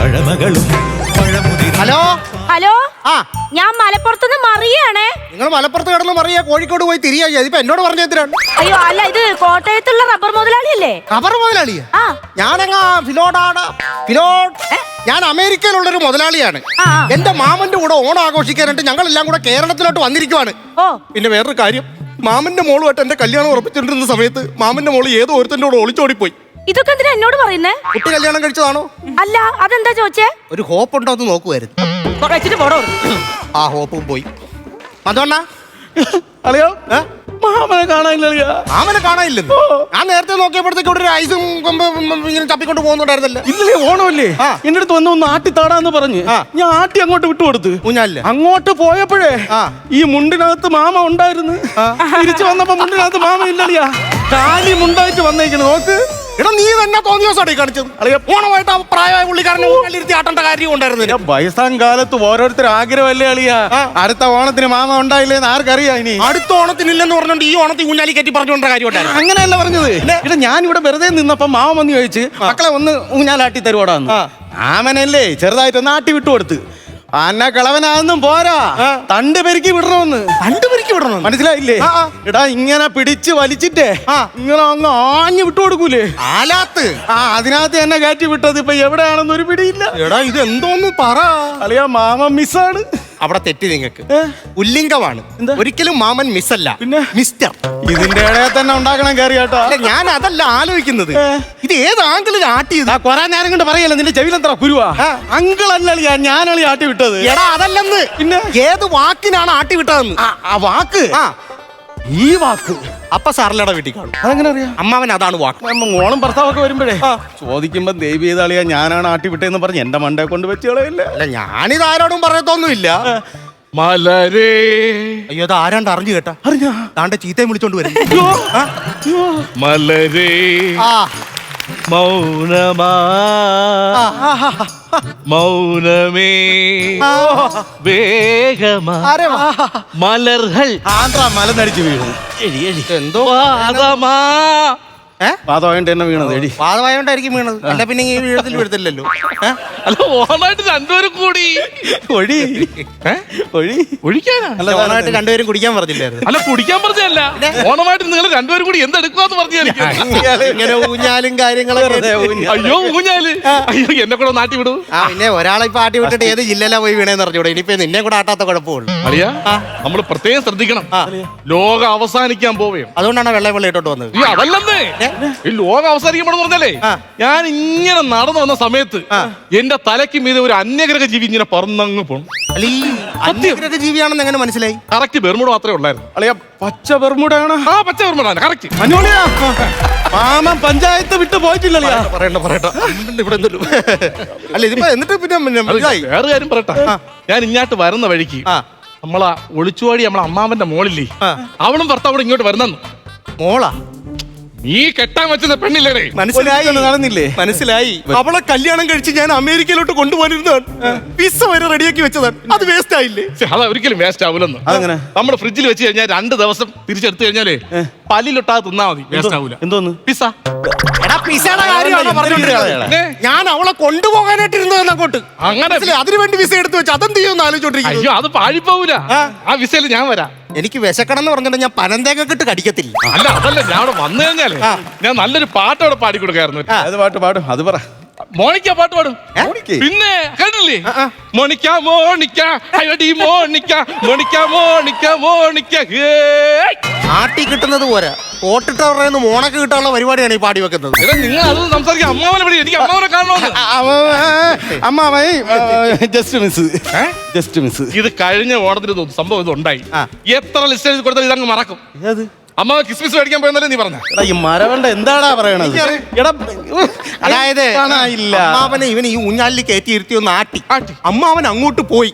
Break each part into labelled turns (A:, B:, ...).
A: പഴമകളും പഴമുതിർ
B: hello?
C: Hello?
B: ആ.
C: ഞാൻ മലപ്പുറത്തുനിന്ന് മറിയാണേ.
B: നിങ്ങൾ മലപ്പുറത്ത് കിടന്ന് മറിയ കോഴിക്കോട് പോയി തിരിയാ ഇതിപ്പോ എന്നോട് പറഞ്ഞു എന്തിനാണ്
C: അയ്യോ അല്ല ഇത് കോട്ടയത്തുള്ള റബ്ബർ മുതലാളിയല്ലേ?
B: റബ്ബർ മുതലാളിയാ
C: ആ.
B: ഞാനങ്ങാ ഫിലോഡാണ്? ഫിലോ ഞാൻ അമേരിക്കയിലുള്ളൊരു മുതലാളിയാണ്.
C: ആ, ആ.
B: എന്റെ മാമന്റെ കൂടെ ഓണം ആഘോഷിക്കാനായിട്ട് ഞങ്ങൾ എല്ലാം കൂടെ കേരളത്തിലോട്ട് വന്നിരിക്കുവാണ്.
C: ഓ.
B: പിന്നെ വേറൊരു കാര്യം മാമന്റെ മോളുമായിട്ട് എന്റെ കല്യാണം ഉറപ്പിച്ചിട്ടിരുന്ന സമയത്ത് മാമന്റെ മോൾ ഏതോ ഒരുത്തന്റെ കൂടെ ഒളിച്ചോടിപ്പോയി.
C: ഇതൊക്കെ എന്തിനാ എന്നോട് പറയുന്നേ?
B: കുട്ടി കല്യാണം കഴിച്ചതാണോ?
C: അല്ല അതെന്താ ചോദിച്ചേ?
B: ഒരു ഹോപ്പ് ഉണ്ടോ എന്ന് നോക്കുമായിരുന്നു
C: വെച്ചിട്ട് പോടോ
B: ആ ഹോപ്പും പോയി. മതോണ്ണ
D: അളിയോ മാമനെ കാണാനില്ല അളിയാ.
B: മാമനെ കാണാനില്ലെന്ന്? ഞാൻ നേരത്തെ നോക്കിയപ്പോഴത്തേക്ക് ഇവിടെ ഒരു ഐസും കൊമ്പ് ഇങ്ങനെ തപ്പിക്കൊണ്ട് പോകുന്നുണ്ടായിരുന്നല്ലോ.
D: ഇന്നലെ ഓണമല്ലേ. എന്റെ അടുത്ത് വന്ന് ഒന്ന് ആട്ടി താടാന്ന് പറഞ്ഞ്.
B: ആ.
D: ഞാൻ ആട്ടി അങ്ങോട്ട് വിട്ടുകൊടുത്ത്.
B: ഊഞ്ഞാലിൽ.
D: അങ്ങോട്ട് പോയപ്പോഴേ
B: ആ.
D: ഈ മുണ്ടിനകത്ത് മാമ ഉണ്ടായിരുന്നു. തിരിച്ചു വന്നപ്പോ മുണ്ടിനകത്ത് മാമ ഇല്ലളിയാ. കാലി മുണ്ടായിട്ട് വന്നേക്കണ് നോക്ക്.
B: എടാ നീ തന്നെ തോന്നിയ ദിവസമാണ് കാണിച്ചത്?
D: അല്ലെങ്കിൽ
B: ഓണമായിട്ട് ആ പ്രായമായ പുള്ളിക്കാരനെ ഊഞ്ഞാലിരുത്തി ആട്ടേണ്ട കാര്യം ഉണ്ടായിരുന്നില്ല?
D: വയസ്സാം കാലത്ത് ഓരോരുത്തർ ആഗ്രഹമല്ലേ അളിയാ? അടുത്ത ഓണത്തിന് മാമ ഉണ്ടായില്ലേന്ന് ആർക്കറിയാ ഇനി?
B: അടുത്ത ഓണത്തിനില്ലെന്ന് പറഞ്ഞോണ്ട് ഈ ഓണത്തിൽ ഊഞ്ഞാലി കയറ്റി പറഞ്ഞുകൊണ്ട കാര്യം ഉണ്ടായിരുന്നു
D: അങ്ങനെയല്ല പറഞ്ഞത്. ഇവിടെ ഞാൻ ഇവിടെ വെറുതെ നിന്നപ്പോ മാമ വന്ന് ചോദിച്ച് മക്കളെ ഒന്ന് ഊഞ്ഞാലാട്ടി തരുവാടാന്ന്
B: ആമനല്ലേ
D: മാമനല്ലേ ചെറുതായിട്ടൊന്ന് ആട്ടി വിട്ടു കൊടുത്ത്. അന്ന കളവനാന്നും പോരാ. തണ്ട് പെരുക്കി വിടണമെന്ന്.
B: കണ്ടുപിടിക്ക് വിടണം
D: മനസ്സിലായില്ലേ. എടാ ഇങ്ങനെ പിടിച്ച് വലിച്ചിട്ടേ. ഇങ്ങനെ അങ്ങ് ആഞ്ഞു വിട്ടു കൊടുക്കൂലേ
B: ആലാത്ത്.
D: ആ അതിനകത്ത് എന്നെ കയറ്റി വിട്ടത് ഇപ്പൊ എവിടെയാണെന്നൊരു പിടിയില്ല.
B: എടാ ഇത് എന്തോന്ന് പറ.
D: അളിയാ മാമ മിസ്സാണ്
B: അവിടെ തെറ്റി നിങ്ങൾക്ക്? ഉല്ലിംഗമാണ്. ഒരിക്കലും മാമൻ മിസ്സല്ല? മിസ്റ്റർ.
D: ഇതിന്റെ ഇടയിൽ തന്നെ ഉണ്ടാക്കണം കയറി കേട്ടോ.
B: ഞാൻ അതല്ല ആലോചിക്കുന്നത്. ഇത് ഏത് ആംഗിളിൽ ആട്ടിയത്
D: കൊറേ നേരം കൊണ്ട് പറയല്ലോ നിന്റെ ചെവിലെത്ര കുരുവാ. അങ്കിൾ അല്ല ഞാനളി ആട്ടി വിട്ടത്.
B: എടാ അതല്ലെന്ന്.
D: പിന്നെ?
B: ഏത് വാക്കിനാണ് ആട്ടി വിട്ടതെന്ന്?
D: ആ, ആ വാക്ക്?
B: ആ.
D: ഈ വാക്ക്.
B: അപ്പൊ സാറിലടെ വീട്ടിൽ കാണും.
D: അതെങ്ങനെ അറിയാം?
B: അമ്മാവൻ അതാണ് വാക്ക്.
D: ഓണം മോളും ഭർത്താവൊക്കെ വരുമ്പോഴേ ചോദിക്കുമ്പോ ദേവി തളിയാ ഞാനാണ് ആട്ടി വിട്ടേന്ന് പറഞ്ഞ് എന്റെ മണ്ടയെ കൊണ്ട് വെച്ച് കളയില്ല?
B: അല്ല ഞാനിത് ആരോടും പറയത്തൊന്നുമില്ല.
D: മലരേ.
B: അയ്യോ അത് ആരാണ്ട് അറിഞ്ഞു കേട്ടാ?
D: അറിഞ്ഞാ?
B: താണ്ടെ ചീത്തയും വിളിച്ചോണ്ട് വരും.
D: മലരേ.
B: ആ.
D: മൗനമാ. മൗനമേ. വേഗമാ. മലർഹൽ. ആന്ധ്ര മലനടിച്ച് ആദമാ
B: എന്തോ
D: വീണത്. എടി.
B: പാതമായോണ്ടായിരിക്കും വീണത്. അല്ല പിന്നെ ഈ വീഴത്തിൽ വീഴത്തില്ലല്ലോ.
E: അല്ല ഓണായിട്ട് രണ്ടുപേരും കൂടി.
D: ഒഴി. ഒഴി.
E: ഒഴിക്കാനാ?
D: അല്ല
B: ഓണമായിട്ട് രണ്ടുപേരും കുടിക്കാൻ പറഞ്ഞില്ലായിരുന്നു.
E: അല്ല കുടിക്കാൻ പറഞ്ഞല്ല ഓണമായിട്ട് നിങ്ങൾ രണ്ടുപേരും കൂടി
B: ഇങ്ങനെ ഊഞ്ഞാലും കാര്യങ്ങളൊക്കെ
D: അയ്യോ ഊഞ്ഞാൽ.
E: അയ്യോ എന്നെ കൂടെ നാട്ടി വിടൂ.
B: ആ പിന്നെ ഒരാളെ ഇപ്പൊ ആട്ടി വിട്ടിട്ട് ഏത് ജില്ലയിലാ പോയി വീണേന്ന് അറിഞ്ഞൂടെ? ഇനിയിപ്പോ നിന്നെ കൂടെ ആട്ടാത്ത കുഴപ്പമുള്ളൂ.
E: അറിയാ? നമ്മൾ പ്രത്യേകം ശ്രദ്ധിക്കണം. ലോകം അവസാനിക്കാൻ പോവുകയും
B: അതുകൊണ്ടാണ് വെള്ളം വെള്ളം ഇട്ടോട്ട് വന്നത്.
E: അതല്ലേ അതല്ലെന്നേ. ഈ ലോകം അവസാനിക്കുമ്പോഴെന്ന് പറഞ്ഞല്ലേ? ഞാൻ ഇങ്ങനെ നടന്നു വന്ന സമയത്ത് എന്റെ തലയ്ക്ക് മീതെ ഒരു അന്യഗ്രഹ ജീവി ഇങ്ങനെ പറന്നങ്ങ് പോണം.
B: അന്യഗ്രഹ ജീവിയാണെന്ന് എങ്ങനെ മനസ്സിലായി?
E: കറക്റ്റ് ബെർമുട മാത്രമേ ഉള്ളായിരുന്നു.
D: അളിയ പച്ച ബെർമുടാണ്
E: ആ പച്ച ബെർമുടാണ് കറക്റ്റ്
D: മാമം മാമൻ പഞ്ചായത്ത് വിട്ട് പോയിട്ടില്ലളിയാ
B: പറയണ്ട പറയട്ടെ ഇവിടെ അല്ല ഇതിപ്പോ എന്നിട്ട് പിന്നെ
E: വേറെ കാര്യം പറയട്ടെ. ഞാൻ ഇങ്ങോട്ട് വരുന്ന വഴിക്ക്. നമ്മളാ ഒളിച്ചുവാടി നമ്മളെ അമ്മാവന്റെ മോളില്ലേ. അവളും ഭർത്താവോട് ഇങ്ങോട്ട് വരുന്നു
B: മോളാ?
E: നീ കെട്ടാൻ വെച്ചത് പെണ്ണില്ലേ
B: മനസ്സിലായി.
D: നടന്നില്ലേ?
B: മനസ്സിലായി. അവളെ കല്യാണം കഴിച്ച് ഞാൻ അമേരിക്കയിലോട്ട് കൊണ്ടുപോയിരുന്നതാണ്. വിസ വരെ റെഡിയാക്കി വെച്ചതാണ്. അത് വേസ്റ്റ് ആയില്ലേ?
E: അത് ഒരിക്കലും വേസ്റ്റ് ആവില്ലെന്ന്
D: അതങ്ങനെ?
E: നമ്മുടെ ഫ്രിഡ്ജിൽ വെച്ച് കഴിഞ്ഞാൽ രണ്ട് ദിവസം തിരിച്ചെടുത്തു കഴിഞ്ഞാലേ പല്ലിലൊട്ടാതെ തിന്നാ മതി. വേസ്റ്റ് ആവൂല.
D: എന്തോന്ന്?
E: പിസ?
B: ഞാൻ അവളെ കൊണ്ടുപോകാനായിട്ട് ഇരുന്നതാണ് അങ്ങോട്ട്.
E: അങ്ങനെ
B: അതിനുവേണ്ടി അതിനു വേണ്ടി വിസ എടുത്ത് വെച്ച് അതെന്ത് ചെയ്യുമെന്ന് ആലോചിച്ചോണ്ടിരിക്കും
E: അയ്യോ അത് പാഴിപ്പോവൂല. ആ വിസയിൽ ഞാൻ വരാം.
B: എനിക്ക് വിശക്കണം എന്ന് പറഞ്ഞിട്ട് ഞാൻ പനന്തേക്കൊക്കെ ഇട്ട് കടിക്കത്തില്ല.
E: അല്ല അതല്ല ഞാൻ അവിടെ വന്നു കഴിഞ്ഞാലേ ഞാൻ നല്ലൊരു പാട്ട് അവിടെ പാടി കൊടുക്കായിരുന്നു.
D: അത് പാട്ട് പാടും? അത് പറ.
E: മോണിക്ക പാട്ട് പാടും.
D: മോണിക്ക?
E: പിന്നെ കേട്ടില്ലേ? Monica Monica അയ്യടി Monica Monica Monica Monica hey.
B: ആട്ടി കിട്ടുന്നത് പോരാ. ഓട്ടിട്ട് പറയുന്ന മോണക്ക് കിട്ടാനുള്ള പരിപാടിയാണ് ഈ പാടി വെക്കുന്നത്.
E: എടാ നിങ്ങൾ അത് സംസാരിക്കാം. അമ്മാവനെ വിളി. എനിക്ക് അമ്മാവനെ കാണണമെന്ന്.
D: അമ്മാവേ ജസ്റ്റ് മിസ് ജസ്റ്റ് മിസ്
E: ഇത് കഴിഞ്ഞ ഓണത്തിന് ഇത് സംഭവം ഇത് ഉണ്ടായി.
B: ആ.
E: എത്ര ലിസ്റ്റ് കൊടുത്താൽ ഇതങ്ങ് മറക്കും.
D: ഏത്?
E: അമ്മാവൻ കിസ്മിസ് മേടിക്കാൻ പോയെന്നല്ലേ നീ പറഞ്ഞ?
D: എടാ ഈ മരവണ്ട എന്താടാ പറയണത്? എടാ
B: അതായത്
D: കാണാനില്ല
B: അമ്മാവനെ ഈ ഊഞ്ഞാലിൽ കയറ്റി ഇരുത്തി ഒന്ന് ആട്ടി.
E: ആട്ടി.
B: അമ്മാവൻ അങ്ങോട്ട് പോയി.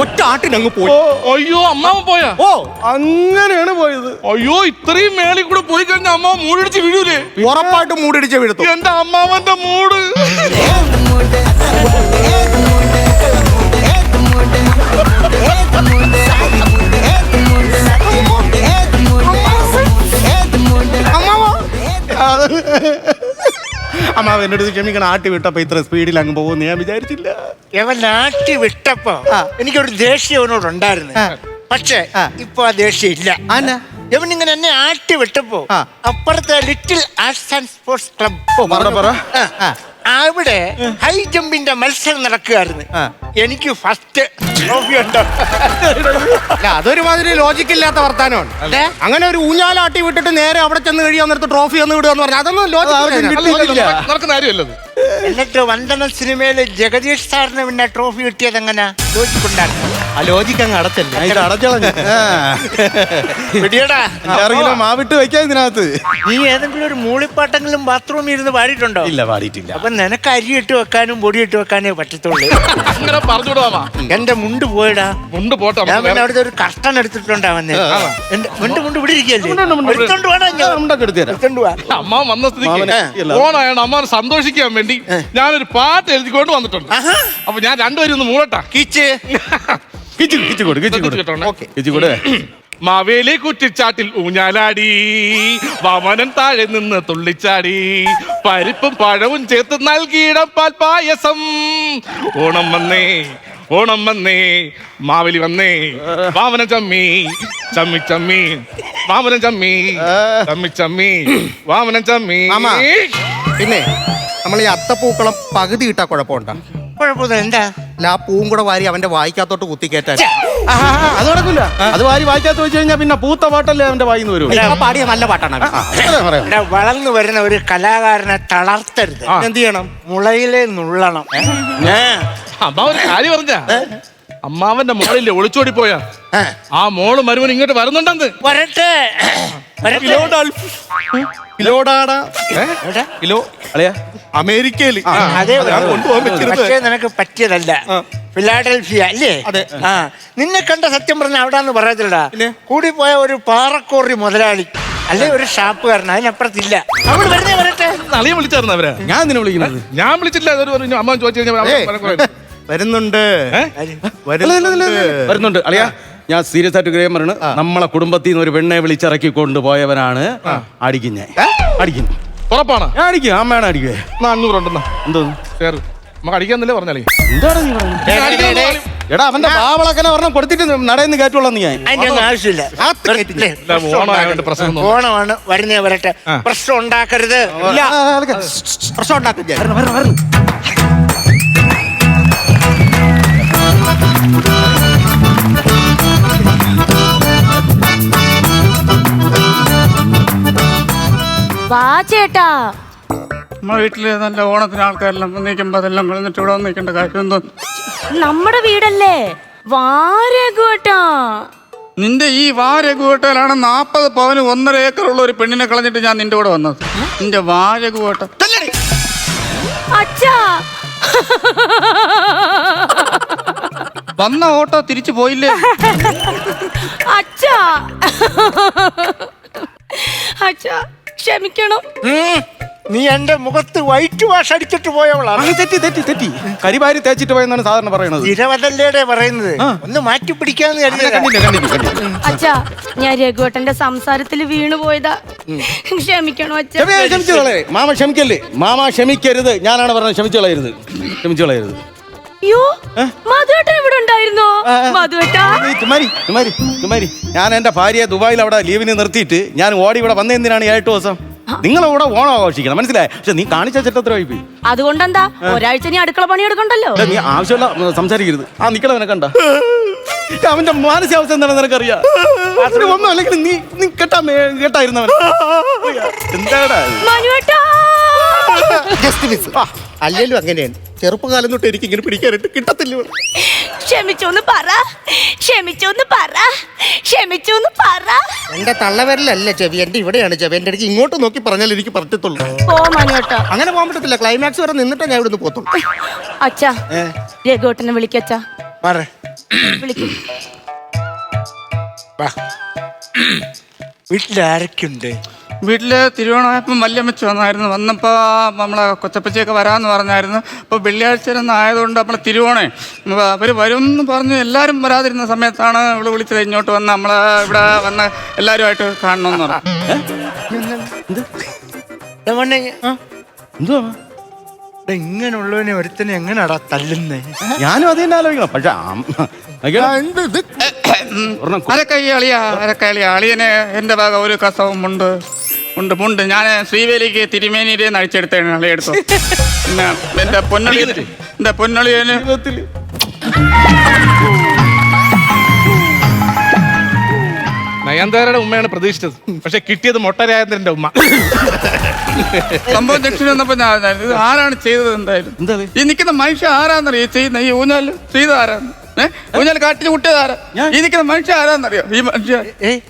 B: ഒറ്റ ആട്ടിനങ്ങ് പോയി.
E: അയ്യോ അമ്മാവൻ പോയാ?
B: ഓ.
D: അങ്ങനെയാണ് പോയത്.
E: അയ്യോ ഇത്രയും മേളിൽ കൂടെ പോയി കഴിഞ്ഞാൽ അമ്മ മൂടിടിച്ച് വീഴൂലേ?
B: ഉറപ്പായിട്ട് മൂടിടിച്ച് വീഴത്തു.
E: എന്റെ അമ്മാവന്റെ മൂട്?
D: അമ്മാവ് എന്റെ അടുത്ത് ക്ഷമിക്കണം ആട്ടി വിട്ടപ്പോ ഇത്ര സ്പീഡിൽ അങ്ങ് പോകുമെന്ന്? ഞാൻ വിചാരിച്ചില്ല.
F: ഇവൻ നാട്ടി വിട്ടപ്പോ എനിക്കൊരു ദേഷ്യം അവനോട് ഉണ്ടായിരുന്നു പക്ഷേ ഇപ്പൊ ആ ദേഷ്യം ഇല്ല.
D: ആന്നാ?
F: ഇവൻ ഇങ്ങനെ എന്നെ ആട്ടി വിട്ടപ്പോ
D: ആ.
F: അപ്പുറത്തെ little arts and sports club.
D: പറ, പറ.
F: അവിടെ ഹൈ ജമ്പിന്റെ മത്സരം നടക്കുകയായിരുന്നു.
D: ആ.
F: എനിക്ക് ഫസ്റ്റ് ട്രോഫി ഉണ്ടോ
B: അല്ല അതൊരു മാതിരി ലോജിക്കില്ലാത്ത വർത്താനമാണ്.
F: അതെ.
B: അങ്ങനെ ഒരു ഊഞ്ഞാലാട്ടി വിട്ടിട്ട് നേരെ അവിടെ ചെന്ന് കഴിയാൻ നേരത്ത് ട്രോഫി ഒന്ന് വിടുക എന്ന് പറഞ്ഞാൽ അതൊന്നും ലോജിക്കില്ല
D: കിട്ടിയില്ല.
E: നടക്കുന്ന കാര്യമല്ലത്
F: എന്നിട്ട് വന്ദനം സിനിമയിലെ ജഗദീഷ് സാറിന് പിന്നെ ട്രോഫി കിട്ടിയത് എങ്ങനെ? ലോജിക്കുണ്ടായിരുന്നു
B: ആ ലോജിക്ക് അങ്ങ് അടച്ചല്ലേ?
D: ഇത് അടച്ചളഞ്ഞു
F: പിടിയടാ.
D: കിലോ മാവിട്ട് വെക്കാം ഇതിനകത്ത്.
F: നീ ഏതെങ്കിലും ഒരു മൂളിപ്പാട്ടെങ്കിലും ബാത്റൂമിൽ ഇരുന്ന് പാടിയിട്ടുണ്ടോ?
D: ഇല്ല പാടിയിട്ടില്ല.
F: അപ്പൊ നിനക്ക് അരി ഇട്ട് വെക്കാനും പൊടി ഇട്ട് വെക്കാനേ പറ്റത്തുള്ളൂ.
E: അങ്ങനെ പറഞ്ഞുവിടാമാ
F: എന്റെ മുണ്ട് പോയടാ.
E: മുണ്ട് പോട്ടെ
F: ഞാൻ പിന്നെ അവിടുത്തെ ഒരു കഷ്ടൻ എടുത്തിട്ടുണ്ടാ വന്നേ. മുണ്ട് മുണ്ട് ഇവിടെ ഇരിക്കല്ലേ
D: മുണ്ട്, മുണ്ട്.
F: എടുത്തോണ്ട് വാടാ ഇങ്ങ്.
D: എടുത്തു തരാം.
F: എടുത്തോണ്ട് വാ.
E: അമ്മ വന്ന സ്ഥിതിക്ക് ഓണായാണ് അമ്മ സന്തോഷിക്കാൻ വേണ്ടി ഞാനൊരു പാട്ട് എഴുതിക്കൊണ്ട് വന്നിട്ടുണ്ട്. അപ്പൊ ഞാൻ രണ്ടുപേരും ഒന്ന് മൂളട്ടാ
F: കീച്ച്.
D: കിച്ചു കിച്ചു കൊടു കിച്ചു കൊടു.
E: ശ്രദ്ധിച്ചിട്ടുണ്ടേ?
D: കിച്ചു കൊടു.
E: മാവേലി കുറ്റിച്ചാട്ടിൽ ഊഞ്ഞാലാടി. വാമനൻ താഴെ നിന്ന് തുള്ളിച്ചാടി. പരിപ്പും പഴവും ചേർത്ത് നൽകിയിടം പാൽ പായസം. ഓണം വന്നേ ഓണം വന്നേ മാവേലി വന്നേ. വാമന ചമ്മി ചമ്മി ചമ്മി. വാമന ചമ്മി ചമ്മി ചമ്മി. വാമന ചമ്മി.
B: മാമാ. പിന്നെ നമ്മൾ ഈ അത്തപ്പൂക്കളം പകുതി ഇട്ടാ കുഴപ്പമുണ്ടാ?
F: കുഴപ്പമില്ല എന്താ?
B: അല്ല ആ പൂവും കൂടെ വാരി അവന്റെ വായിക്കാത്തോട്ട് കുത്തിക്കേറ്റാൻ
D: അത് നടക്കില്ല അത് വാരി വായിക്കാത്ത വെച്ച് കഴിഞ്ഞാൽ പിന്നെ പൂത്ത പാട്ടല്ലേ അവന്റെ വായിന്ന് വരും.
B: പാടിയ നല്ല പാട്ടാണ്
F: ഇവിടെ വളർന്നു വരുന്ന ഒരു കലാകാരനെ തളർത്തരുത്.
B: എന്ത് ചെയ്യണം?
F: മുളയിലെ നുള്ളണം.
E: കാര്യം പറഞ്ഞ. അമ്മാവന്റെ മോളില്ലേ ഒളിച്ചോടി പോയാ.
F: ആ.
E: ആ മോൾ മരുവൻ ഇങ്ങോട്ട് വരുന്നുണ്ടെന്ന്.
F: വരട്ടെ. വരട്ടെ.
B: കിലോടാടാ? കിലോ
D: അളിയാ.
B: അമേരിക്കയിൽ.
F: അതേ
B: കൊണ്ടുപോകാൻ വെച്ചിരുന്നത്
F: പക്ഷേ നിനക്ക് പറ്റിയതല്ല. ഫിലാഡൽഫിയ അല്ലേ?
B: അതെ.
F: ആ. നിന്നെ കണ്ട സത്യം പറഞ്ഞ അവിടാന്ന് പറയത്തില്ലടാ.
B: കൂടി
F: പോയ ഒരു പാറക്കോറി മുതലാളി അല്ലെ ഒരു ഷാപ്പുകാരൻ അതിനപ്പുറത്തില്ല. അവൾ വരുന്നേ വരട്ടെ?
E: നളിയെ വിളിച്ചായിരുന്നു അവരെ?
D: ഞാൻ നിന്നെ വിളിക്കുന്നത്?
E: ഞാൻ വിളിച്ചില്ല അതൊരു പറഞ്ഞു. അമ്മ ചോദിച്ചു കഴിഞ്ഞാൽ
B: വരുന്നുണ്ട്. വരുന്നുണ്ട്.
D: അളിയാ ഞാൻ സീരിയസ് ആയിട്ട് ഗ്രഹം പറയണ് നമ്മളെ കുടുംബത്തിൽ നിന്ന് ഒരു പെണ്ണെ വിളിച്ചിറക്കി കൊണ്ടുപോയവനാണ് അടിക്കുന്നേ അടിക്കുന്നു
E: ഉറപ്പാണ്
D: ഞാൻ അടിക്കും അമ്മയാണ് അടിക്കുവേ
E: എന്നാ അഞ്ഞൂറുണ്ടെന്നാ എന്തോ നമുക്ക് അടിക്കാന്നല്ലേ പറഞ്ഞാലേ
D: എന്താണ് നീ. എടാ അവന്റെ കൊടുത്തിട്ട് നടന്ന്
F: ഞാൻ ആവശ്യമില്ല പ്രശ്നം ഉണ്ടാക്കരുത്. ഓണമാണ് വരുന്നേ വരട്ടെ പ്രശ്നം ഉണ്ടാക്കരുത്
B: ഇല്ല പ്രശ്നം ഉണ്ടാക്കും
C: വാ ചേട്ടാ.
G: നമ്മുടെ വീട്ടിൽ നല്ല ഓണത്തിന് ആൾക്കാരെല്ലാം നിൽക്കുമ്പോൾ അതെല്ലാം കളഞ്ഞിട്ട് ഇവിടെ നിൽക്കേണ്ട കാര്യം എന്തോ?
C: നമ്മുടെ വീടല്ലേ? വാരകൂട്ടാ
G: നിന്റെ ഈ വാരകൂട്ടലാണ് നാപ്പത് പവന് ഒന്നര ഏക്കർ ഉള്ള ഒരു പെണ്ണിനെ കളഞ്ഞിട്ട് ഞാൻ നിന്റെ കൂടെ വന്നത്. നിന്റെ വാരകൂട്ട
C: അച്ഛാ.
G: വന്ന ഓട്ടോ തിരിച്ചു പോയില്ലേ?
C: അച്ഛാ. അച്ഛാ. ക്ഷമിക്കണം.
F: നീ എന്റെ മുഖത്ത് വൈറ്റ് വാഷ് അടിച്ചിട്ട് പോയവളാണ്
D: തെറ്റി തെറ്റി തെറ്റി. കരിവാരി തേച്ചിട്ട് പോയെന്നാണ് സാധാരണ പറയുന്നത്.
F: തിരവതല്ലേടെ പറയുന്നത്? ഒന്ന് മാറ്റി പിടിക്കാന്ന്
C: അച്ഛാ ഞാൻ രഘുവേട്ടന്റെ സംസാരത്തിൽ വീണു പോയതാ. ക്ഷമിക്കണോ അച്ഛാ.
D: ക്ഷമി- മാമ ക്ഷമിക്കല്ലേ? മാമ ക്ഷമിക്കരുത്. ഞാനാണ് പറഞ്ഞത് ക്ഷമിച്ചു കളയരുത് ക്ഷമിച്ചു കളയരുത്
C: അയ്യോ മധുവേട്ടൻ ഇവിടെ ഉണ്ടായിരുന്നോ? മധുവേട്ടാ?
D: ഞാൻ എന്റെ ഭാര്യയെ ദുബായിൽ അവിടെ ലീവിന് നിർത്തിയിട്ട് ഞാൻ ഓടി ഇവിടെ വന്ന എന്തിനാണ് ഈ ഏഴ് ദിവസം? നിങ്ങളിവിടെ ഓണം ആഘോഷിക്കണം മനസ്സിലായി? പക്ഷെ നീ കാണിച്ച ചെറ്റത്രമായി പോയി
C: അതുകൊണ്ടെന്താ? ഒരാഴ്ച നീ അടുക്കള പണി
D: എടുക്കണ്ടല്ലോ? നീ ആവശ്യമുള്ള സംസാരിക്കരുത്. ആ നിക്കണവനെ കണ്ട. അവന്റെ മാനസികാവസ്ഥ എന്താണെന്ന് നിനക്കറിയാം? ഒന്നും അല്ലെങ്കിൽ നീ നീ കേട്ടാ കേട്ടായിരുന്നവൻ. എന്താടാ?
B: ജസ്റ്റ് മിസ് അല്ലെങ്കിലും അങ്ങനെയാണ്. ചെറുപ്പകാലം തൊട്ട് എനിക്ക് ഇങ്ങനെ പിടിക്കാനായിട്ട് കിട്ടത്തില്ല.
C: ക്ഷമിച്ചോന്ന് പറ. ക്ഷമിച്ചോന്ന് പറ. ക്ഷമിച്ചോന്ന് പറ.
B: എന്റെ തള്ളവരലല്ല ചെവി എന്റെ ഇവിടെയാണ് ചെവി. എന്റെ അടുത്ത് ഇങ്ങോട്ട് നോക്കി പറഞ്ഞാൽ എനിക്ക് പറ്റത്തുള്ളൂ.
C: ഓ
B: അങ്ങനെ പോകാൻ പറ്റത്തില്ല. ക്ലൈമാക്സ് വരെ നിന്നിട്ട് ഞാൻ ഇവിടുന്ന് പോത്തുള്ളൂ
C: അച്ഛാ രഘുവേട്ടനെ വിളിക്കച്ചാ വിളിക്കും.
F: വീട്ടിലാരൊക്കെയുണ്ട്?
G: വീട്ടിൽ തിരുവോണമായപ്പം വല്യമ്മച്ച് വന്നായിരുന്നു. വന്നപ്പോൾ നമ്മളെ കൊച്ചപ്പച്ചയൊക്കെ വരാമെന്ന് പറഞ്ഞായിരുന്നു. അപ്പോൾ വെള്ളിയാഴ്ച ഒന്ന് ആയതുകൊണ്ട് നമ്മളെ തിരുവോണേ അവർ വരും എന്ന് പറഞ്ഞു എല്ലാവരും വരാതിരുന്ന സമയത്താണ് ഇവിടെ വിളിച്ചത് ഇങ്ങോട്ട് വന്ന് നമ്മളെ ഇവിടെ വന്ന എല്ലാവരുമായിട്ട് കാണണമെന്ന് പറഞ്ഞു.
F: ഇങ്ങനെയുള്ളവനെ ഒരുത്തനെ എങ്ങനെടാ തല്ലുന്നേ?
D: ഞാനും അത് തന്നെ ആലോചിക്കണം. പക്ഷെ
G: അരക്കൈ അളിയ അരക്കൈ അളിയന് എന്റെ ഭാഗം ഒരു കസവും ഉണ്ട്. ഉണ്ട് ഉണ്ട്. ഞാൻ ശ്രീവേലിക്ക് തിരുമേനിയിലെ നഴിച്ചെടുത്തേണ് എടുത്തു പിന്നെ എന്റെ പൊന്നളി എന്റെ പൊന്നളിയന്
E: നയൻതാരയുടെ ഉമ്മയാണ് പ്രതീക്ഷിച്ചത്. പക്ഷെ കിട്ടിയത് മൊട്ടരാജേന്ദ്രന്റെ ഉമ്മ.
G: സംഭവം ജംഗ്ഷൻ വന്നപ്പോ ഞാൻ ഇത് ആരാണ് ചെയ്തത് എന്തായാലും?
D: എന്താ ഇത്?
G: ഈ നിൽക്കുന്ന മനുഷ്യ ആരാന്നറിയോ? ഈ ചെയ്യുന്ന ഈ ഊഞ്ഞാൽ ചെയ്ത ആരാന്ന്? ഏഹ് ഊഞ്ഞാൽ കാട്ടിൽ കുട്ടിയത് ആരാ? ഈ നിൽക്കുന്ന മനുഷ്യ ആരാന്നറിയോ? ഈ മനുഷ്യ
F: ഏയ്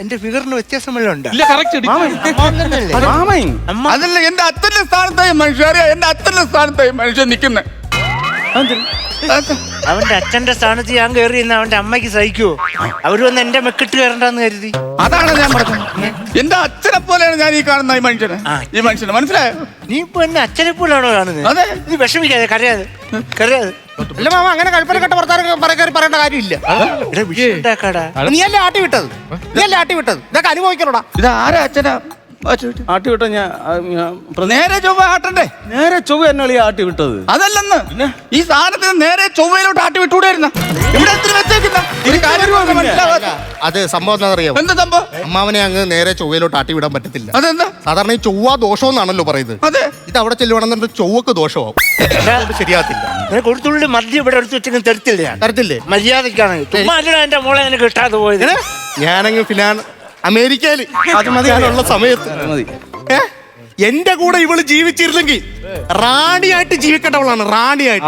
F: എന്റെ ഫിഗറിന് വ്യത്യാസം വല്ലതും ഉണ്ടോ
E: ഇല്ല കറക്റ്റ്
G: അതല്ല എന്റെ അത്തന്റെ സ്ഥാനത്തായി മനുഷ്യ എന്റെ അത്തന്റെ സ്ഥാനത്തായി മനുഷ്യൻ നിൽക്കുന്നത്
F: അവന്റെ അച്ഛന്റെ സ്ഥാനത്ത് ഞാൻ കയറി ഇന്ന് അവന്റെ അമ്മയ്ക്ക് സഹിക്കുവോ? അവർ വന്ന് എന്റെ മെക്കിട്ട് കയറണ്ടെന്ന് കരുതി.
G: അതാണ് ഞാൻ പറഞ്ഞത്. എന്റെ അച്ഛനെ പോലെയാണ് ഞാൻ ഈ കാണുന്ന ഈ മനുഷ്യനെ. ഈ മനുഷ്യനെ. മനസ്സിലായോ?
F: നീ ഇപ്പൊ എന്നെ അച്ഛനെ പോലെയാണോ കാണുന്നത്?
G: അതെ.
F: നീ വിഷമിക്കാതെ കരയാതെ കരയാതെ.
B: അല്ല മാമ അങ്ങനെ കൽപ്പന കെട്ട വർത്താനം പറയേണ്ട കാര്യമില്ല. നീ അല്ലേ ആട്ടി വിട്ടത്? നീ അല്ലേ ആട്ടി വിട്ടത്? ഇതൊക്കെ അനുഭവിക്കണോടാ?
G: ഇത് ആരാ അച്ഛനാ?
D: ആട്ടി വിട്ട. ഞാൻ
G: നേരെ ചൊവ്വ ആട്ടണ്ടേ?
D: നേരെ ചൊവ്വ എന്നെ ആട്ടി വിട്ടത്.
G: അതല്ലെന്ന്. ഈ സാധനത്തിന് നേരെ ചൊവ്വയിലോട്ട് ആട്ടി വിട്ടുകൂടായിരുന്ന ഇവിടെ.
B: അത് സംഭവം എന്താ
G: എന്താ സംഭവം?
B: അമ്മാവനെ അങ്ങ് നേരെ ചൊവ്വയിലോട്ട് ആട്ടി വിടാൻ പറ്റത്തില്ല.
G: അതെന്താ?
B: സാധാരണ ഈ ചൊവ്വ ദോഷം എന്നാണല്ലോ പറയുന്നത്.
G: അതെ.
B: ഇത് അവിടെ ചെല്ലുവാണെന്നുണ്ടെങ്കിൽ ചൊവ്വക്ക് ദോഷമാവും. ശരിയാകത്തില്ല.
F: നിനക്ക് ഒരു തുള്ളി മദ്യം ഇവിടെ എടുത്ത് വെച്ചെങ്കിൽ തരത്തില്ല.
B: തരത്തില്ലേ?
F: മര്യാദക്കാണ് ചുമ്മാ അല്ലടാ എന്റെ മോളെ എനിക്ക് കിട്ടാതെ പോയത്.
B: ഞാനങ്ങ് ഫിനാൻ അമേരിക്കയിൽ അത് മതിയാനുള്ള സമയത്ത്.
D: മതി?
B: എന്റെ കൂടെ ഇവൾ ജീവിച്ചിരുന്നെങ്കിൽ റാണിയായിട്ട് ജീവിക്കേണ്ടവളാണ് റാണിയായിട്ട്.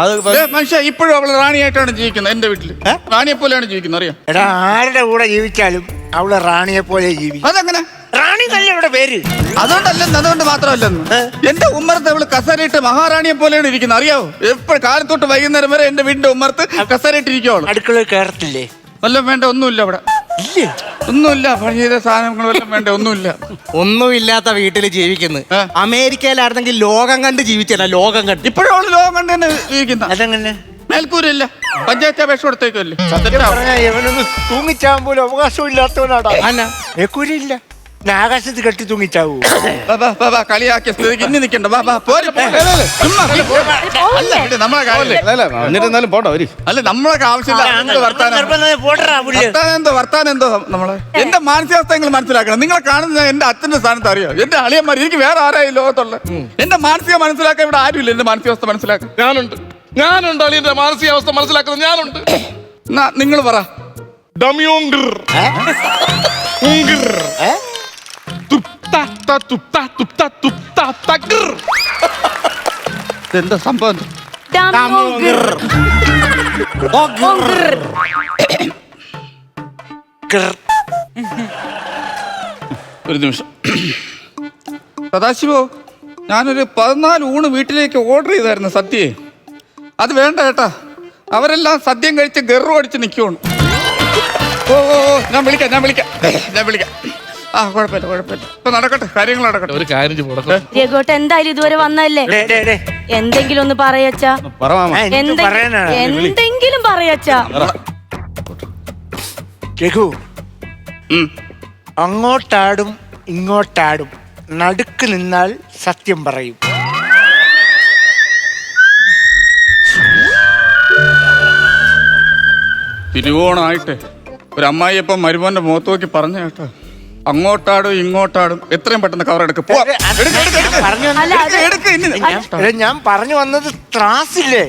G: മനുഷ്യ ഇപ്പോഴും അവൾ റാണിയായിട്ടാണ് ജീവിക്കുന്നത് എന്റെ വീട്ടിൽ. റാണിയെ പോലെയാണ് ജീവിക്കുന്നത് അറിയാം?
F: എടാ ആരുടെ കൂടെ ജീവിച്ചാലും അവൾ റാണിയെ പോലെ ജീവിക്കും.
G: അതെങ്ങനെ?
F: റാണി തന്നെ ഇവിടെ പേര്.
G: അതുകൊണ്ടല്ലെന്ന് അതുകൊണ്ട് മാത്രമല്ലെന്ന്. എന്റെ ഉമ്മറത്ത് അവൾ കസരയിട്ട് മഹാറാണിയെ പോലെയാണ് ഇരിക്കുന്നത് അറിയാവോ? എപ്പോഴും കാലത്തോട്ട് വൈകുന്നേരം വരെ എന്റെ വീടിന്റെ ഉമ്മറത്ത് കസരയിട്ട് അടുക്കള
F: അടുക്കളയിൽ കയറത്തില്ലേ?
G: വല്ലതും വേണ്ട ഒന്നുമില്ല അവിടെ.
F: ഇല്ലേ.
G: ഒന്നുമില്ല പഴയ സാധനങ്ങൾ വല്ലതും വേണ്ട? ഒന്നുമില്ല.
B: ഒന്നുമില്ലാത്ത വീട്ടിൽ ജീവിക്കുന്നു.
G: ഏ?
B: അമേരിക്കയിലായിരുന്നെങ്കിൽ ലോകം കണ്ട് ജീവിച്ചല്ല ലോകം കണ്ട്.
G: ഇപ്പോഴാണ് ലോകം കണ്ട് തന്നെ ജീവിക്കുന്ന
F: അതെങ്ങനെ?
G: മേൽക്കൂരില്ല പഞ്ചായത്ത് അപേക്ഷ കൊടുത്തേക്കല്ലേ
F: പറഞ്ഞ ഇവനൊന്ന് തൂങ്ങിച്ചാവാൻ പോലും അവകാശം ഇല്ലാത്തവനാടാ ഏക്കൂരില്ല ഞാൻ ആകാശത്ത് കെട്ടി തൂങ്ങിച്ചാവൂ
G: കളിയാക്കിയ സ്ഥിതിക്ക് ഇനി നിക്കണ്ട. വാ, വാ, പോര്, പോര്. ചുമ്മാ, അല്ല, ഇത് നമ്മളെ കാര്യമല്ലേ
D: എന്നിട്ട് എന്നാലും പോട്ടോ വരി.
G: അല്ല നമ്മളൊക്കെ ആവശ്യമില്ല. എന്ത് വർത്താനം?
F: പോട്ടറാ പുല്ല്.
G: വർത്താനം എന്തോ വർത്താനം എന്തോ നമ്മളെ? എന്റെ മാനസികാവസ്ഥ നിങ്ങൾ മനസ്സിലാക്കണം. നിങ്ങളെ കാണുന്ന എന്റെ അച്ഛന്റെ സ്ഥാനത്ത് അറിയോ. എന്റെ അളിയന്മാർ എനിക്ക് വേറെ ആരായി ലോകത്തുള്ള? എന്റെ മാനസിക മനസ്സിലാക്കാൻ ഇവിടെ ആരുമില്ല. എന്റെ മാനസികാവസ്ഥ മനസ്സിലാക്കാൻ.
E: ഞാനുണ്ട്. ഞാനുണ്ട് അളിയന്റെ മാനസികാവസ്ഥ മനസ്സിലാക്കുന്നത് ഞാനുണ്ട്.
G: എന്നാ നിങ്ങൾ പറ.
E: ഡമ്യോങ്കിർ. ഉങ്കിർ. തുപ്ത ത തുപ്ത തുപ്ത തുപ്ത തകിർ.
G: എന്താ സംഭവം? എന്താ?
C: ഡാമോഗിർ. ഓഗിർ.
G: ഒരു നിമിഷം. സദാശിവോ ഞാനൊരു പതിനാല് ഊണ് വീട്ടിലേക്ക് ഓർഡർ ചെയ്തായിരുന്നു സദ്യയെ. അത് വേണ്ട ഏട്ടാ അവരെല്ലാം സദ്യം കഴിച്ച് ഗർവ് അടിച്ച് നിൽക്കുവാണ് ഓ ഓ ഓ ഞാൻ വിളിക്കാം ഞാൻ വിളിക്കാം. ഞാൻ വിളിക്കാം. ആ കുഴപ്പമില്ല കുഴപ്പമില്ല. ഇപ്പൊ നടക്കട്ടെ കാര്യങ്ങൾ നടക്കട്ടെ.
E: ഒരു കാര്യം ചെയ്യ് മുടക്കം.
C: രഘുവേട്ടൻ എന്തായാലും ഇതുവരെ വന്നല്ലേ
F: ഡേ, ഡേ, ഡേ.
C: എന്തെങ്കിലും ഒന്ന് പറയച്ചാ?
D: പറ മാമ.
F: ആ, എന്ത്
C: എന്തെ-
F: പറയാനാണ്
C: എന്തെങ്കിലും പറയച്ചാ?
F: രഘു.
G: ഉം.
F: അങ്ങോട്ടാടും ഇങ്ങോട്ടാടും. നടുക്ക് നിന്നാൽ സത്യം പറയും.
G: തിരുവോണായിട്ട് ഒരു അമ്മായിയപ്പം മരുമോന്റെ മുഖത്ത് നോക്കി പറഞ്ഞു കേട്ടോ. അങ്ങോട്ടാടും ഇങ്ങോട്ടാടും എത്രയും പെട്ടെന്ന് കവർ എടുക്ക്. പോ.
F: അത്
G: എടുക്ക്, എടുക്ക്, എടുക്ക്.
F: പറഞ്ഞു
C: അല്ല അത്
G: എടുക്ക്, ഇനി.
F: എടാ, ഞാൻ പറഞ്ഞു വന്നത് ത്രാസില്ലേ?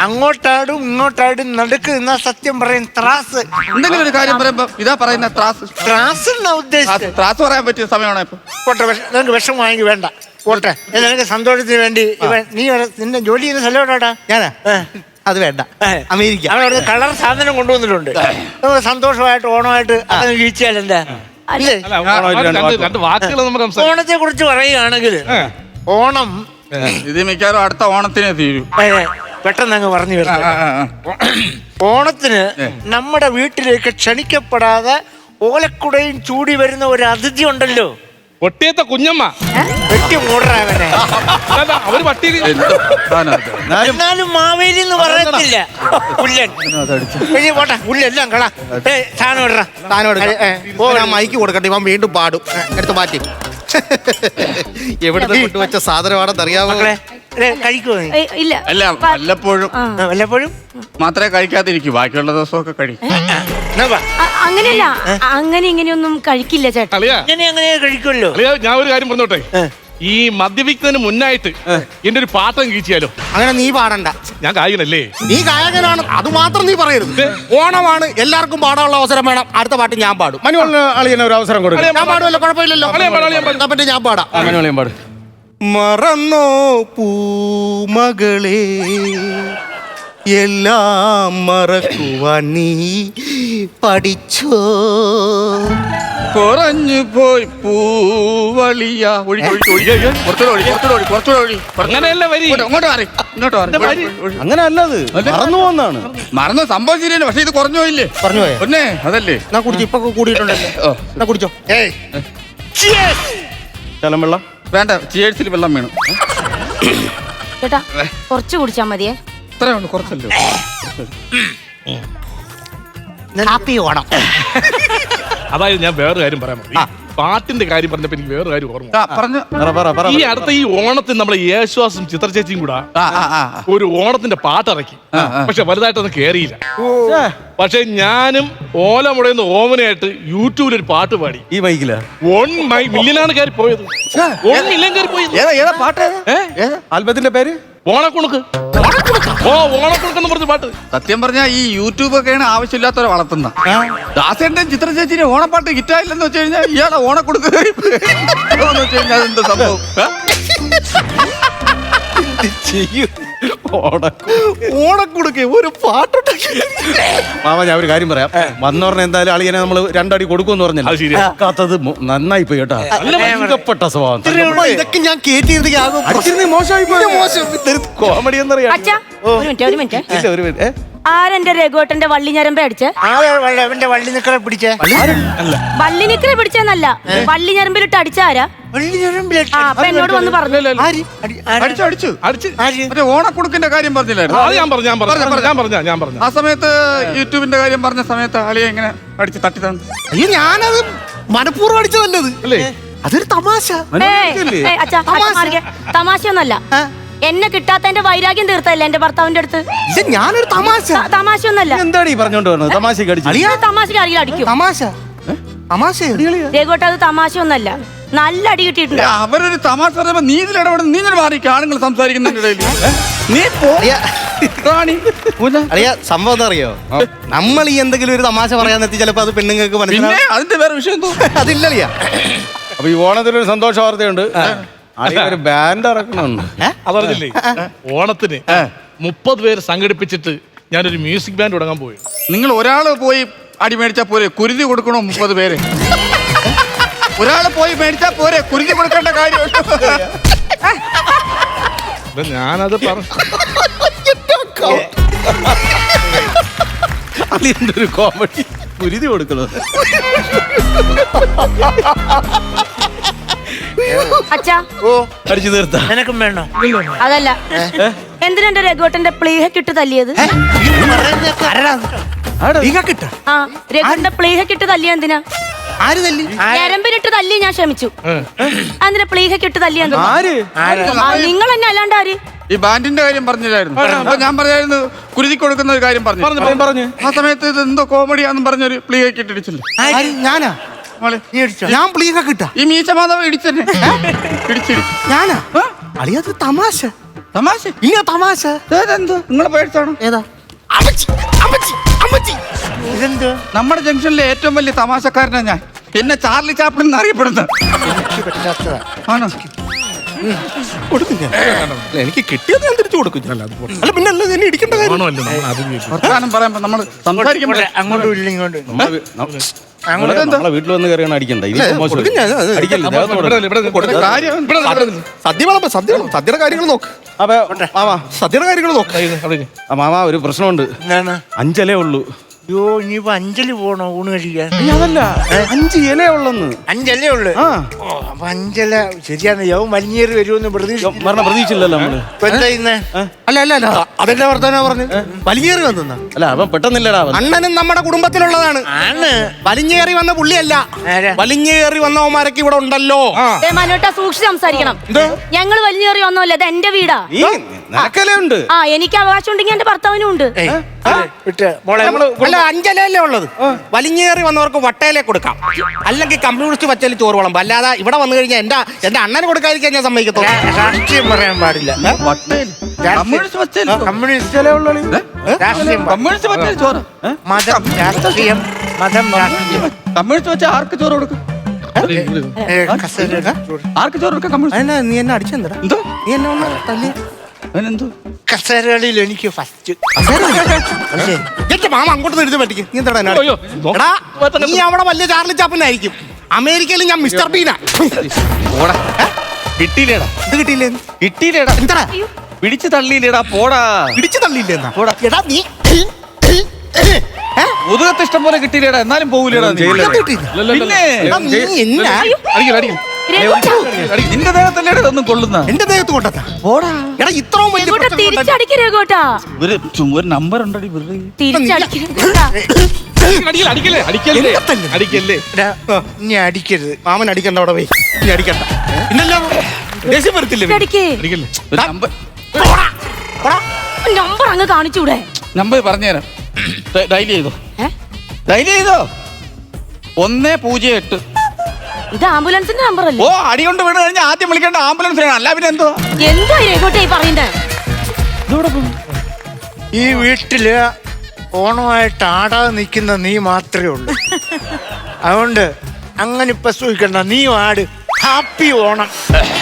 F: അങ്ങോട്ടാടും ഇങ്ങോട്ടാടും നടുക്ക് നിന്നാ സത്യം പറയും ത്രാസ്.
G: എന്തെങ്കിലും ഒരു കാര്യം പറയുമ്പോ ഇതാ പറയുന്ന ത്രാസ്.
F: ത്രാസ് എന്നാ
G: ത്രാസ്
F: ഉദ്ദേശിച്ചത്?
G: ത്രാസ് പറയാൻ പറ്റിയ സമയമാണ് ഇപ്പൊ?
F: പോട്ടെ വിഷ- നിനക്ക് വിഷം വാങ്ങി വേണ്ട. പോട്ടെ എനിക്ക് നിനക്ക് സന്തോഷത്തിന് വേണ്ടി ഇവൻ നീ നിന്റെ ജോലി ചെയ്യുന്ന സ്ഥലം എവിടെയാടാ?
B: ഞാനാ? അത് വേണ്ട. അമേരിക്ക.
F: അവിടെ കളർ സാധനം കൊണ്ടുവന്നിട്ടുണ്ട്. നമുക്ക് സന്തോഷമായിട്ട് ഓണമായിട്ട് അങ്ങനെ
E: അല്ല, രണ്ട് രണ്ട് വാക്കുകൾ. നമുക്ക് സംസാരിക്കാം.
F: ഓണത്തെ കുറിച്ച് പറയുകയാണെങ്കിൽ ഓണം
G: ഇത് മിക്കവാറും അടുത്ത ഓണത്തിനെ തീരും.
F: പെട്ടെന്ന് അങ്ങ് പറഞ്ഞു
G: വരാം.
F: ഓണത്തിന് നമ്മുടെ വീട്ടിലേക്ക് ക്ഷണിക്കപ്പെടാതെ ഓലക്കുടയും ചൂടി വരുന്ന ഒരു അതിഥി ഉണ്ടല്ലോ.
E: ഒട്ടിയത്തെ കുഞ്ഞമ്മ.
F: വെട്ടി മൂടറാവനെ
E: അവർ പട്ടിയിൽ
G: സാധനം
D: എന്നാലും
F: മാവേലി എന്ന് പറയത്തില്ല. പുല്ലൻ. ഇനി പോട്ടെ പുല്ലെല്ലാം കള. ഏ സാധനം ഇടറ.
B: താനോട്
F: ഏ, ഏ,
B: ഞാൻ മൈക്ക് കൊടുക്കട്ടെ ഇവൻ വീണ്ടും പാടും. എടുത്ത് മാറ്റി.
D: എവിടുന്ന് കൊണ്ടുവച്ച സാധനമാണെന്ന് അറിയാമോ
F: മക്കളെ ദേ, കഴിക്കുമോ നീ?
C: ഏയ്, ഇല്ല.
G: അല്ല
C: പ-
G: വല്ലപ്പോഴും
C: ആ.
F: ആ, വല്ലപ്പോഴും?
G: മാത്രമേ കഴിക്കാതിരിക്കൂ. ബാക്കിയുള്ള ദിവസമൊക്കെ കഴിക്കും
F: എന്നാ വാ.
C: അ- അങ്ങനെയല്ല. അങ്ങനെ ഇങ്ങനെയൊന്നും കഴിക്കില്ല ചേട്ടാ.
E: അളിയാ
F: ഇങ്ങനെ അങ്ങനെ കഴിക്കുമല്ലോ.
E: അളിയാ ഞാൻ ഒരു കാര്യം പറഞ്ഞോട്ടെ?
F: ഏ.
E: ഈ മദ്യപിക്കുന്നതിന് മുന്നായിട്ട് എന്റെ ഒരു പാട്ടം കീച്ചിയാലോ?
B: അങ്ങനെ നീ പാടണ്ട.
E: ഞാൻ കായികനല്ലേ
B: നീ ഗായകനാണ്. അത് മാത്രം നീ പറയരുത്. ഓണമാണ്. എല്ലാവർക്കും പാടാനുള്ള അവസരം വേണം. അടുത്ത പാട്ട് ഞാൻ പാടും.
D: മനുവളിന് അളിയനെ ഒരു അവസരം കൊടുക്കും.
B: ഞാൻ പാടുമല്ലോ കുഴപ്പമില്ലല്ലോ. പറ്റി ഞാൻ പാടാം.
D: മനുവളിയും പാട്.
B: മറന്നോ പൂമകളെ. എല്ലാം മറക്കുവാൻ നീ പഠിച്ചോ?
G: കുറഞ്ഞു പോയി പൂവളിയ.
E: അങ്ങനെയല്ല വരി.
G: ഇങ്ങോട്ട് മാറി ഇങ്ങോട്ട് മാറി.
D: അങ്ങനെ അല്ലത് മറന്നു പോന്നാണ്.
G: മറന്ന. സംഭവം ശരിയല്ലേ? പക്ഷെ ഇത് കുറഞ്ഞു പോയില്ലേ?
B: പറഞ്ഞു പോയോ?
G: പിന്നെ അതല്ലേ?
B: എന്നാ കുടിച്ചു? ഇപ്പൊ കൂടിയിട്ടുണ്ടല്ലോ. എന്നാ കുടിച്ചോ?
F: ഏയ്.
D: ചലം വെള്ളം.
G: വേണ്ട ചേഴ്സിൽ വെള്ളം വേണം.
C: ചേട്ടാ കുറച്ച് കുടിച്ചാ മതിയേ?
G: ഉള്ളൂ. കുറച്ചല്ലോ
B: ഹാപ്പി ഓണം.
E: അതായത് ഞാൻ വേറൊരു കാര്യം പറയാൻ മതി. പാട്ടിന്റെ കാര്യം പറഞ്ഞപ്പോ എനിക്ക് വേറൊരു കാര്യം ഓർമ്മ
G: ആ പറഞ്ഞു.
D: പറ പറ പറ
E: ഈ അടുത്ത ഈ ഓണത്തിന് നമ്മളെ യേശുവാസും ചിത്ര ചേച്ചിയും കൂടെ. ഒരു ഓണത്തിന്റെ പാട്ടിറക്കി പക്ഷെ വലുതായിട്ടൊന്നും കേറിയില്ല. പക്ഷെ ഞാനും ഓല മുടയുന്ന ഓമനയായിട്ട് യൂട്യൂബിൽ ഒരു പാട്ട് പാടി.
D: ഈ മൈക്കില?
E: വൺ മൈ മില്യനാണ് കയറി പോയത് വൺ മില്യൻ കയറി പോയത്
G: ഏതാ ഏതാ പാട്ട്?
D: ആൽബത്തിന്റെ പേര്?
E: ഓണക്കുണുക്ക് ഓ ഓണക്കുണുക്ക് എന്ന് പറഞ്ഞ പാട്ട്.
G: സത്യം പറഞ്ഞാ ഈ യൂട്യൂബ് ഒക്കെയാണ് ആവശ്യമില്ലാത്തവരെ വളർത്തുന്ന. ദാസേന്റെ ചിത്ര ചേച്ചിന് ഓണപ്പാട്ട് ഹിറ്റായില്ലെന്ന് വെച്ച് കഴിഞ്ഞാൽ ഇയാളെ ഓണക്കൊടുക്കുക വെച്ച് കഴിഞ്ഞാൽ എന്താ സംഭവം?
D: ചെയ്യും.
B: ഓണക്കുടുക്കെ ഒരു പാട്ടുണ്ടാക്കി
D: മാമ ഞാൻ ഒരു കാര്യം പറയാം. വന്നോറിന് എന്തായാലും അളിയനെ നമ്മൾ രണ്ടടി കൊടുക്കുമെന്ന് പറഞ്ഞില്ല. കാത്തത് നന്നായി പോയി കേട്ടാ. ഭയങ്കരപ്പെട്ട സ്വഭാവം.
B: ഇതൊക്കെ ഞാൻ കേട്ടിരുന്നെങ്കിൽ
D: മോശമായി കോമഡി എന്നറിയാം.
C: ഒരു മിനിറ്റ് ഒരു മിനിറ്റ്. ആരെന്റെ രഘുവേട്ടന്റെ വള്ളി ഞരമ്പ അടിച്ച്?
F: ആരാ വള്ള- വള്ളി നിക്കളെ പിടിച്ചേ?
C: വള്ളി നിക്കറെ പിടിച്ചെന്നല്ല. വള്ളി ഞരമ്പിലിട്ട് അടിച്ചാരാ
F: വള്ളി ഞരമ്പിലിട്ട്
C: ആ അപ്പൊ എന്നോട് വന്ന് പറഞ്ഞു.
F: ആര്? അടി- ആരാ?
G: അടിച്ചു അടിച്ചു.
E: അടിച്ച്.
F: ആര്?
G: മറ്റേ ഓണക്കുടുക്കിന്റെ കാര്യം പറഞ്ഞില്ലായിരുന്നു.
E: അത് ഞാൻ പറഞ്ഞു ഞാൻ പറഞ്ഞു. ഞാൻ പറഞ്ഞ ഞാൻ പറഞ്ഞു.
G: ആ സമയത്ത് യൂട്യൂബിന്റെ കാര്യം പറഞ്ഞ സമയത്ത് അളിയെ ഇങ്ങനെ അടിച്ച് തട്ടി തന്നു.
B: അയ്യോ ഞാനത് മനഃപൂർവം അടിച്ചതല്ലത്.
E: അല്ലേ?
B: അതൊരു തമാശ.
C: ഏയ്, ഏയ്, അച്ഛാ അച്ഛാ മാറിക്കേ. തമാശയൊന്നല്ല. എന്നെ കിട്ടാത്തതിന്റെ വൈരാഗ്യം തീർത്തല്ലേ എന്റെ ഭർത്താവിന്റെ അടുത്ത്?
B: ഇത് ഞാനൊരു തമാശ
C: തമാശ ഒന്നല്ല
D: എന്താണ് ഈ പറഞ്ഞോണ്ട് വരുന്നത് തമാശ
B: അളിയാ.
C: തമാശക്ക് അറിയില്ല അടിക്കും.
B: തമാശ. തമാശ.
C: രഘുവേട്ട അത് തമാശയൊന്നല്ല നല്ല അടി കിട്ടിയിട്ടുണ്ട്.
G: അവരൊരു തമാശ പറയുമ്പോ നീ ഇതിലിടപെടും നീ ഇതിൽ മാറിക്ക് ആണുങ്ങൾ സംസാരിക്കുന്നതിന്റെ ഇടയിൽ. നീ പോ. റാണി. പൂജ.
B: അറിയാ സംഭവം എന്താ അറിയോ? നമ്മൾ ഈ എന്തെങ്കിലും ഒരു തമാശ പറയാൻ എത്തി ചിലപ്പോ അത് പെണ്ണുങ്ങൾക്ക്
G: പിന്നെ
B: മനസ്സിലാവും
G: അതിന്റെ വേറെ വിഷയം എന്തോ?
B: അതില്ലറിയാ
D: അപ്പൊ ഈ ഓണത്തിൽ ഒരു സന്തോഷ വാർത്തയുണ്ട്. ഒരു ബാൻഡ്
E: അതറിഞ്ഞില്ലേ? ഓണത്തിന് മുപ്പത് പേര് സംഘടിപ്പിച്ചിട്ട് ഞാനൊരു മ്യൂസിക് ബാൻഡ് തുടങ്ങാൻ പോയി.
G: നിങ്ങൾ ഒരാൾ പോയി അടി മേടിച്ചാ പോരെ? കുരുതി കൊടുക്കണോ മുപ്പത് പേര്? ഒരാൾ പോയി മേടിച്ചാ പോരെ? കുരുതി കൊടുക്കേണ്ട കാര്യം
E: ഞാനത് പറഞ്ഞു
D: കോമഡി കുരുതി കൊടുക്കണത്
C: അച്ഛാ
F: ഓ.
D: അടിച്ചു തീർത്ത.
F: നിനക്കും വേണോ?
C: അതല്ല. എന്തിനാ എന്റെ രഘുവേട്ടന്റെ പ്ലീഹക്കിട്ട് തല്ലിയത്?
B: കിട്ട
C: ആ രഘുവിന്റെ പ്ലീഹക്കിട്ട് തല്ലിയ എന്തിനാ?
B: ആര് തല്ലി?
C: ഞരമ്പിലിട്ട് തല്ലി ഞാൻ ക്ഷമിച്ചു. അതിന്റെ പ്ലീഹക്കിട്ട് തല്ലിയ എന്തിനാ
D: ആര്?
C: ആ, നിങ്ങൾ തന്നെ അല്ലാണ്ട് ആര്?
G: ഈ ബാൻഡിന്റെ കാര്യം പറഞ്ഞില്ലായിരുന്നു. അപ്പൊ ഞാൻ പറഞ്ഞായിരുന്നു കുരുതി കൊടുക്കുന്ന ഒരു കാര്യം പറഞ്ഞു. ആ സമയത്ത് ഇത് എന്തോ കോമഡിയാന്ന് പറഞ്ഞൊരു പ്ലേ ഒക്കെ
F: നീ
B: ഞാൻ പ്ലീക കിട്ട
G: ഈ മീശ മാധവ ഇടിച്ചെന്നെ. ഇടിച്ചിടിച്ചു
B: ഞാനാ? അളിയത് തമാശ.
G: തമാശ?
B: ഇല്ല തമാശ?
G: നിങ്ങളെ പേടിച്ചാണോ
B: ഏതാ? അമ്മച്ചി അമ്മച്ചി അമ്മച്ചി.
F: ഇതെന്തോ?
G: നമ്മുടെ ജംഗ്ഷനിലെ ഏറ്റവും വലിയ തമാശക്കാരനാ ഞാൻ. എന്നെ ചാർലി ചാപ്പിൾ എന്ന് അറിയപ്പെടുന്നത്
F: എനിക്ക് പറ്റാത്തതാ.
G: ആണോ?
B: കൊടുക്കും ഞാൻ അല്ല, എനിക്ക് കിട്ടിയത് ഞാൻ തിരിച്ചു കൊടുക്കും. ഞാൻ അല്ല പിന്നെ അല്ല എന്നെ ഇടിക്കേണ്ട കാര്യം
E: ഓണമല്ലേ നമ്മൾ
G: പറയുമ്പോ സംസാരിക്കുമ്പോൾ
F: അങ്ങോട്ടും ഇല്ല ഇങ്ങോട്ടും. ഇല്ല.
D: നമ്മളെ വീട്ടിൽ വന്ന് കയറിയാണ് അടിക്കണ്ട.
B: സദ്യയുടെ കാര്യങ്ങൾ നോക്ക്. സദ്യയുടെ കാര്യങ്ങൾ നോക്ക്.
D: മാമാ ഒരു പ്രശ്നമുണ്ട്. അഞ്ചലേ ഉള്ളൂ.
F: അയ്യോ ഇനിയിപ്പോ അഞ്ചലി പോണോ ഊണ് കഴിക്കാൻ?
D: ഇനി അതല്ല അഞ്ച് ഇല ഉള്ളെന്ന്.
F: അഞ്ചല്ലേ ഉള്ളു?
D: ആ.
F: ഓ അപ്പൊ അഞ്ചല ശരിയാണ്. യവൻ വലിഞ്ഞേറി വരുമെന്ന് പ്രതീക്ഷിച്ചു
D: മരണ പ്രതീക്ഷിച്ചില്ലല്ലോ
F: നമ്മൾ. ഇന്ന്?
B: അല്ല അല്ല അല്ല. അതെന്നെ വർത്താനാ പറഞ്ഞു? വലിഞ്ഞേറി വന്ന
D: അല്ല അവൻ പെട്ടെന്നില്ലടാ അവൻ.
B: അണ്ണനും നമ്മുടെ കുടുംബത്തിലുള്ളതാണ്.
F: ആണ്.
B: വലിഞ്ഞേറി വന്ന പുള്ളിയല്ല.
F: ആരാ?
B: വലിഞ്ഞേറി വന്നവന്മാരൊക്കെ ഇവിടെ ഉണ്ടല്ലോ.
C: സൂക്ഷിച്ച് സംസാരിക്കണം. ഞങ്ങൾ വലിഞ്ഞേറി ഒന്നുമല്ല ഇത് എന്റെ വീടാ.
D: നീ നിനക്കല്ലേ ഉണ്ട്?
C: ആ എനിക്ക് അവകാശം ഉണ്ടെങ്കിൽ എന്റെ ഭർത്താവിനും ഉണ്ട്.
F: വിട്ട് മോളെ
B: അല്ല അഞ്ചലല്ലേ ഉള്ളത്? വലിഞ്ഞേറി വന്നവർക്ക് വട്ടയിലേ കൊടുക്കാം. അല്ലെങ്കിൽ കമ്മ്യൂണിസ്റ്റ് വച്ചാൽ ചോറ് വിളമ്പ്. അല്ലാതെ ഇവിടെ വന്നു കഴിഞ്ഞാൽ എന്റെ എന്റെ അണ്ണന് കൊടുക്കാതിരിക്കാൻ ഞാൻ സമ്മതിക്കത്തുള്ളൂ.
F: രാഷ്ട്രീയം പറയാൻ പാടില്ല.
G: കമ്മ്യൂണിസ്റ്റ്
F: മതം രാഷ്ട്രീയം മതം
G: ആർക്ക് ചോറ് കൊടുക്കും? ആർക്ക് ചോറ് കൊടുക്കാം കമ്മ്യൂണിസ്റ്റ്?
B: നീ എന്നെ അടിച്ചെന്തടാ
G: എന്തോ?
B: നീ എന്നെ ഒന്ന് തല്ലി.
G: അതിനെന്തോ
F: കസേരകളിൽ എനിക്ക് ഫസ്റ്റ്
B: എന്റെ മാമ അങ്ങോട്ട് പറ്റിക്ക് നീ
E: അയ്യോ,
B: എടാ നീ അവിടെ വലിയ ചാർലി ചാപ്പനായിരിക്കും അമേരിക്കയിൽ ഞാൻ മിസ്റ്റർ ബീനാ.
G: പോടാ. കിട്ടിയില്ലേടാ.
B: ഇത് കിട്ടിയില്ലേ?
G: കിട്ടിയില്ലേടാ.
B: എന്താടാ?
G: പിടിച്ചു തള്ളിയില്ലേടാ പോടാ.
B: ഇടിച്ചു തള്ളിയില്ലേ എന്നാ?
G: പോടാ.
B: എടാ നീ
G: ഇഷ്ടം പോലെ കിട്ടിയില്ലേടാ എന്നാലും പോകൂലേടാ നീ.
B: കിട്ടിയില്ല?
G: പിന്നെ
B: എടാ, നീ എന്നാ?
G: നിന്റെ ദേഹത്തല്ലേ ഒന്നും കൊള്ളുന്ന
B: എന്റെ ദേഹത്ത് കൊണ്ടെത്താ.
G: പോടാ.
B: എടാ ഇത്രയും വലിയ
C: രഘുട്ടാ,
B: പ്രശ്നം കൊണ്ടുവന്ന്
C: തിരിച്ചടിക്ക് രഘുട്ടാ.
G: ഒരു ചും- ഒരു നമ്പർ ഉണ്ടടി വെറുതെ.
C: തിരിച്ചടിക്ക് രഘുട്ടാ.
E: അടിക്കില്ല അടിക്കല്ലേ അടിക്കല്ലേ?
B: എന്നെ തല്ല്.
E: അടിക്കല്ലേ?
F: എടാ, ഇനി അടിക്കരുത്.
B: മാമൻ അടിക്കണ്ട അവിടെ പോയി. നീ അടിക്കണ്ട. ഇന്നല്ലോ ദേഷ്യം വരത്തില്ലേ ഇവന്?
C: തിരിച്ചടിക്ക്.
E: അടിക്കല്ലേ.
G: ഒരു നമ്പർ
B: പോടാ, പോടാ.
C: നമ്പർ അങ്ങ് കാണിച്ചൂടെ.
G: നമ്പർ പറഞ്ഞുതരാം. ഡയൽ ചെയ്തോ?
C: ഏ?
G: ഡയൽ ചെയ്തോ? ഒന്ന് പൂജ്യം എട്ട്.
C: ഇത് ആംബുലൻസിന്റെ നമ്പർ അല്ലേ?
G: ഓ അടി കൊണ്ട് വീണ് കഴിഞ്ഞാൽ ആദ്യം വിളിക്കേണ്ട ആംബുലൻസ് അല്ല പിന്നെ എന്തോ?
C: എന്താ രഘുട്ടാ ഈ പറയുന്നേ?
F: ഈ വീട്ടിൽ ഓണമായിട്ട് ആടാതെ നിൽക്കുന്ന നീ മാത്രമേ ഉള്ളൂ. അതുകൊണ്ട് അങ്ങനെ ഇപ്പൊ സൂഹിക്കണ്ട നീ ആട് ഹാപ്പി
B: ഓണം.